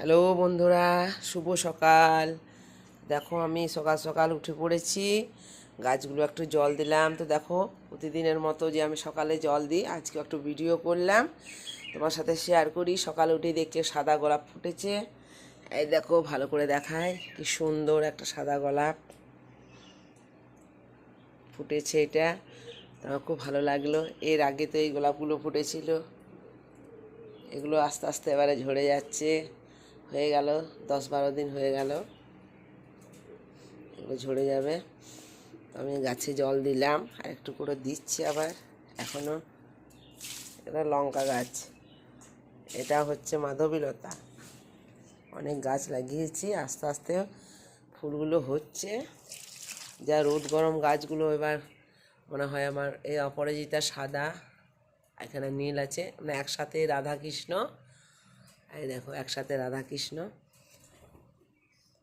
Hello বন্ধুরা, শুভ সকাল। দেখো আমি সকাল সকাল উঠে পড়েছি, গাছগুলো একটু জল দিলাম। তো দেখো, প্রতিদিনের মতো যে আমি সকালে জল দিই, আজকে একটু ভিডিও করলাম। তোমার সাথে শেয়ার করি, সকালে উঠে দেখছি সাদা গোলাপ ফুটেছে। এই দেখো, ভালো করে দেখায়, কি সুন্দর একটা সাদা গোলাপ ফুটেছে এটা। আমার খুব ভালো লাগল, এর আগে তো এই গোলাপগুলো ফুটেছিল। এগুলো আস্তে আস্তে এবারে ঝরে যাচ্ছে। হয়ে গেল, দশ বারো দিন হয়ে গেল। এগুলো ঝরে যাবে। আমি গাছে জল দিলাম, আর একটু করে দিচ্ছি আবার এখনও এটা লঙ্কা গাছ। এটা হচ্ছে মাধবীলতা। অনেক গাছ লাগিয়েছি, আস্তে আস্তে ফুলগুলো হচ্ছে। যা রোদ গরম গাছগুলো এবার মনে হয় আমার এই অপরাজিতা সাদা, এখানে নীল আছে। মানে একসাথে রাধা কৃষ্ণ এই দেখো, একসাথে রাধা কৃষ্ণ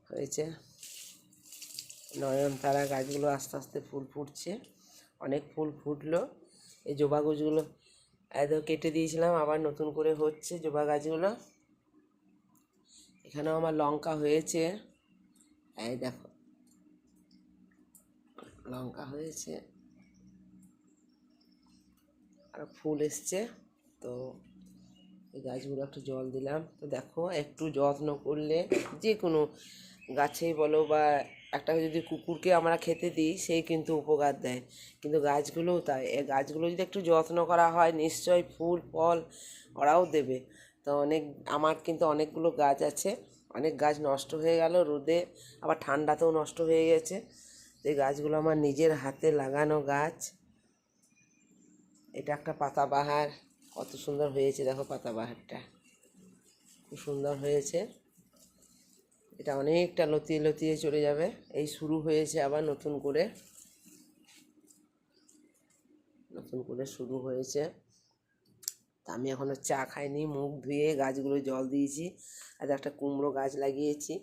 হয়েছে নয়নতারা গাছগুলো আস্তে আস্তে ফুল ফুটছে, অনেক ফুল ফুটলো। এই জবা গাছগুলো একদম কেটে দিয়েছিলাম, আবার নতুন করে হচ্ছে জবা গাছগুলো। এখানেও আমার লঙ্কা হয়েছে। এই দেখো, লঙ্কা হয়েছে। আর ফুল এসছে, তো এই গাছগুলো একটু জল দিলাম। তো দেখো, একটু যত্ন করলে যে কোনো গাছেই বলো বা একটা যদি কুকুরকে আমরা খেতে দিই সেই কিন্তু উপকার দেয়। কিন্তু গাছগুলোও তাই। এই গাছগুলো যদি একটু যত্ন করা হয়, নিশ্চয়ই ফুল, ফল ওরাও দেবে। তো অনেক, আমার কিন্তু অনেকগুলো গাছ আছে। অনেক গাছ নষ্ট হয়ে গেল রোদে, আবার ঠান্ডাতেও নষ্ট হয়ে গেছে। এই গাছগুলো আমার নিজের হাতে লাগানো গাছ। এটা একটা পাতাবাহার। কত সুন্দর হয়েছে, দেখো পাতাবাহারটা খুব সুন্দর হয়েছে। এটা অনেকটা লতিয়ে লতিয়ে চলে যাবে। এই শুরু হয়েছে আবার নতুন করে। নতুন করে শুরু হয়েছে। তা আমি এখনও চা খাইনি, মুখ ধুয়ে গাছগুলো জল দিয়েছি। আর একটা কুমড়ো গাছ লাগিয়েছি।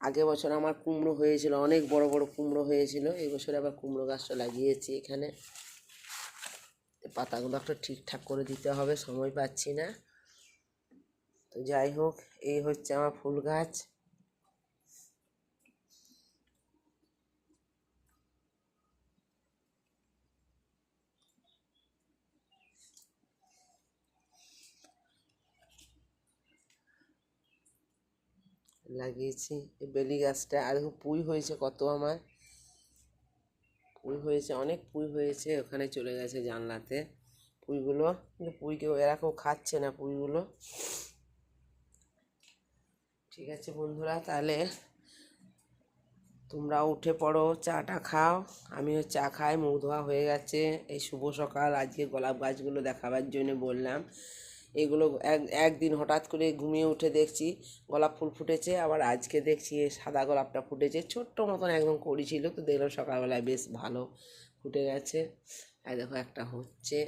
আগের বছর আমার কুমড়ো হয়েছিল, অনেক বড় বড় কুমড়ো হয়েছিল। বছর আবার কুমড়ো গাছটা লাগিয়েছি এখানে। পাতাগুলো একটা ঠিকঠাক করে দিতে হবে, সময় পাচ্ছি না। তো যাই হোক, এই হচ্ছে আমার ফুল গাছ। লাগিয়েছি বেলি গাছটা। আর পুঁই হয়েছে কত আমার। পুঁই হয়েছে, অনেক পুঁই হয়েছে, ওখানে চলে গেছে জানলাতে। পুঁইগুলো কিন্তু পুঁইকে এরা কেউ খাচ্ছে না পুঁইগুলো ঠিক আছে বন্ধুরা, তাহলে তোমরা উঠে পড়ো, চাটা খাও। আমিও চা খাই, মুখ ধোয়া হয়ে গেছে। এই শুভ সকাল, আজকে গোলাপ গাছগুলো দেখাবার জন্য বললাম। এগুলো এক, একদিন হঠাৎ করে ঘুমিয়ে উঠে দেখছি গোলাপ ফুল ফুটেছে, আবার আজকে দেখছি সাদা গোলাপটা ফুটেছে, ছোট্ট মতন একদম কড়ি ছিল, তো দেখলাম সকালবেলায় বেশ ভালো ফুটে গেছে। আর দেখো একটা হচ্ছে,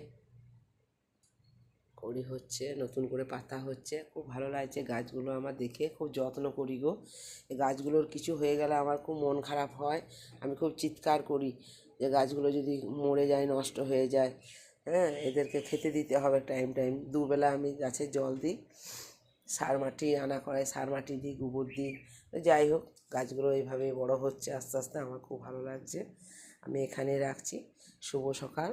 কড়ি হচ্ছে, নতুন করে পাতা হচ্ছে, খুব ভালো লাগছে গাছগুলো আমার দেখে, খুব যত্ন করি গো। গাছগুলোর কিছু হয়ে গেলে আমার খুব মন খারাপ হয়, আমি খুব চিৎকার করি যে গাছগুলো যদি মরে যায়, নষ্ট হয়ে যায় হ্যাঁ এদেরকে খেতে দিতে হবে টাইম টাইম দুবেলা আমি গাছে জল দিই, সার মাটি, আনা করায় সার মাটি দিই, গোবর দিই। যাই হোক, গাছগুলো এইভাবে বড় হচ্ছে, আস্তে আস্তে আমার খুব ভালো লাগছে। আমি এখানে রাখছি। শুভ সকাল।